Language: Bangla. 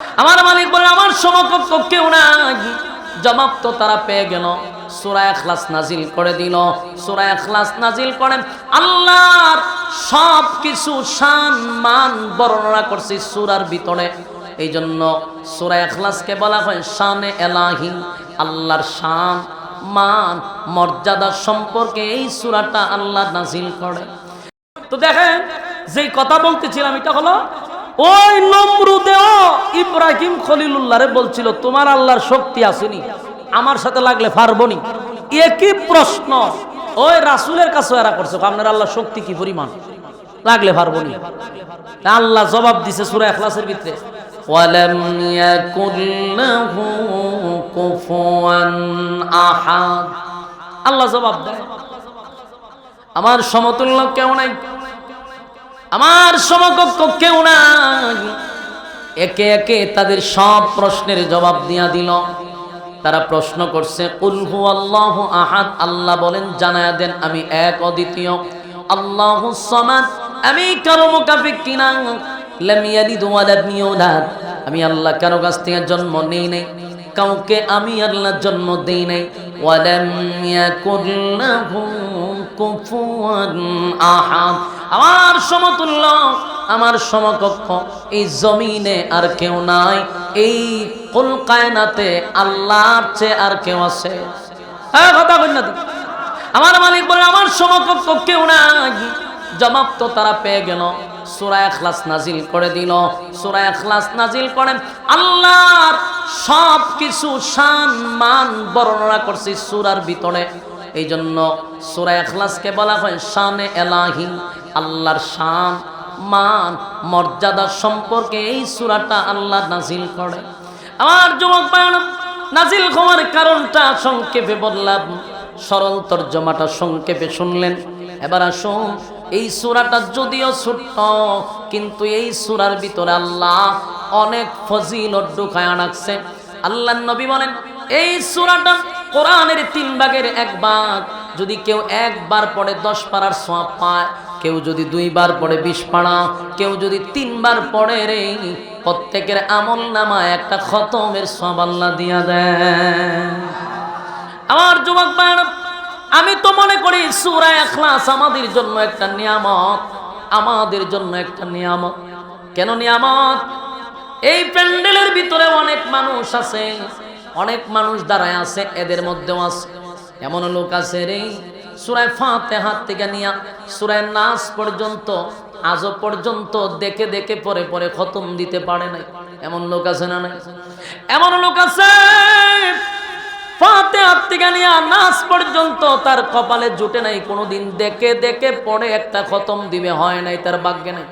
আমার মালিক বলে, আমার সমকক্ষ কেউ নাই। জবাব তো তারা পেয়ে গেল। নাজিল করে দিল। নাজিল সব কিছু মান বর্ণনা করছে সুরার ভিতরে। এই জন্য সুরা এখলাসকে বলা হয় শানে এলাহি। আল্লাহর শান, মান, মর্যাদা সম্পর্কে এই সুরাটা আল্লাহ নাজিল করে। তো দেখেন, যেই কথা বলতেছিলাম, এটা হলো ওই নমরুদেও ইব্রাহিম খলিলুল্লাহরে বলছিল, তোমার আল্লাহর শক্তি আসেনি, আমার সাথে লাগলে পারবনি একই প্রশ্ন? ওই রাসুলের কাছে এরা করছে আপনার আল্লাহর শক্তি কি পরিমাণ? লাগলে পারবনি তা আল্লাহ জবাব দিছে সূরা ইখলাসের ভিতরে আল্লাহ জবাব দেয়, আমার সমতুল্য কেউ নাই। আমার সমকক্ষ কেউ নাই। একে একে তাদের সব প্রশ্নের জবাব দিয়া দিল। তারা প্রশ্ন করছে উলহু আল্লাহ আহাদ? আল্লাহ বলেন, জানায়া দেন, আমি এক অদ্বিতীয়। আল্লাহ সমাদ, আমি কারও মোকাফিক কিনা? লাম ইয়ালিদ ওয়া লাম আমি আল্লাহ কারও কাছ থেকে জন্ম নেই নাই। কাউকে আমি আল্লাহ জন্ম দেই নাই। আমার সমতুল্য, আমার সমকক্ষ, এই জমিনে আর কেউ নাই। এই কুল কায়নাতে আল্লাহর চেয়ে আর কেউ আছে। হ্যাঁ কথা আমার মালিক বলে আমার সমকক্ষ কেউ নাই। জবাব তো তারা পেয়ে গেল। সুরা এখলাস নাজিল করে দিল। সুরা এখলাস নাজিল করেন আল্লাহর সব কিছু শান মান বর্ণনা করছি সুরার ভিতরে। এই জন্য সুরা এখলাসকে বলা হয় শানে এলাহি আল্লাহর শান, মান, মর্যাদা সম্পর্কে এই সুরাটা আল্লাহ নাজিল করে। আমার যুবক নাজিল হওয়ার কারণটা সংক্ষেপে বললাম, সরল তর্জমাটা সংক্ষেপে শুনলেন। এবার আসুন, এই সুরাটা যদিও ছোট্ট, কিন্তু এই সুরার ভিতরে আল্লাহ অনেক ফজিলত ঢুকায় রাখছে আল্লাহ নবী বলেন, এই সুরাটা কোরআনের তিন ভাগের এক ভাগ। যদি কেউ একবার পড়ে দশ পাড়ার সোয়াব পায়, কেউ যদি দুইবার পড়ে বিশ পাড়া, কেউ যদি তিনবার পড়ে রে, প্রত্যেকের আমল নামা একটা খতমের সব আল্লাহ দিয়া দেয় আমার যুবক আমি তো মনে করি সুরা এখলাস আমাদের জন্য একটা নিয়ামত, আমাদের জন্য একটা নিয়ামত। কেন নিয়ামত? এই প্যান্ডেলের ভিতরে অনেক মানুষ আছে। অনেক মানুষ দাঁড়ায় আছে, এদের মধ্যেও আছে। এমন লোক আছে রে, সুরায় ফাঁতে হাত থেকে নিয়া সুরায় নাচ পর্যন্ত, আজও পর্যন্ত দেখে দেখে পরে পরে খতম দিতে পারে নাই। এমন লোক আছে না নাই? এমন লোক আছে ফাতে হাত থেকে নিয়া নাচ পর্যন্ত তার কপালে জুটে নাই, কোনোদিন দেখে দেখে পরে একটা খতম দিবে, হয় নাই, তার ভাগ্যে নাই।